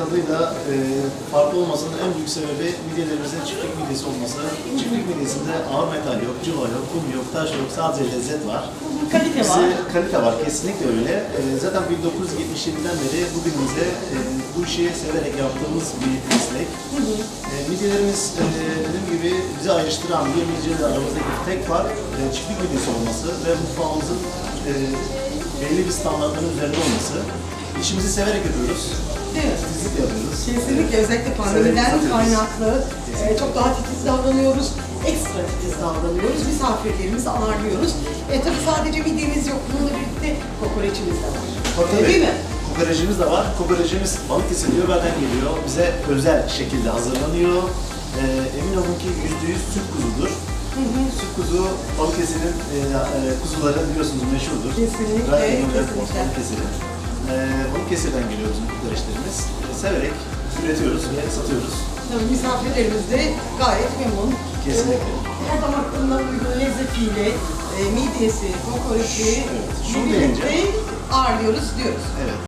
tadıyla e, farklı olmasının en büyük sebebi midyelerimizin çiftlik midyesi olması. Çiftlik midyesinde ağır metal yok, cıva yok, kum yok, taş yok, sadece lezzet var. Kalite var. Bize kalite var, kesinlikle öyle. E, zaten 1977'den beri bugünümüzde e, bu işi severek yaptığımız bir meslek. E, midyelerimiz e, dediğim gibi bizi ayrıştıran bir midyeyle aramızdaki tek fark e, çiftlik midyesi olması ve mutfağımızın e, belli bir standartların üzerinde olması. İşimizi severek yapıyoruz. Mi? Titizlik yapıyoruz. Kesinlikle özellikle pandemiden Severek kaynaklı e, çok daha titiz davranıyoruz. Ekstra titiz davranıyoruz. Misafirlerimizi ağırlıyoruz. E tabi sadece midyemiz yok. Bununla birlikte kokoreçimiz de var. Tabii. Değil mi? Kokoreçimiz de var. Kokoreçimiz Balıkesir Göber'den geliyor. Bize özel şekilde hazırlanıyor. Ee, emin olun ki %100 süt kuzudur. Süt kuzu Balıkesir'in e, e, kuzuları biliyorsunuz meşhurdur. Kesinlikle, Göber kesinlikle. Balıkesir'in. Balıkesir'den geliyor bizim kokoreçlerimiz. Ee, severek üretiyoruz ve satıyoruz. Tabii misafirlerimiz de gayet memnun. Kesinlikle. E, Her damak tadına uygun lezzetiyle e, midyesi, kokoreçi Evet, şunu birlikte deyince- ağırlıyoruz diyoruz. Evet.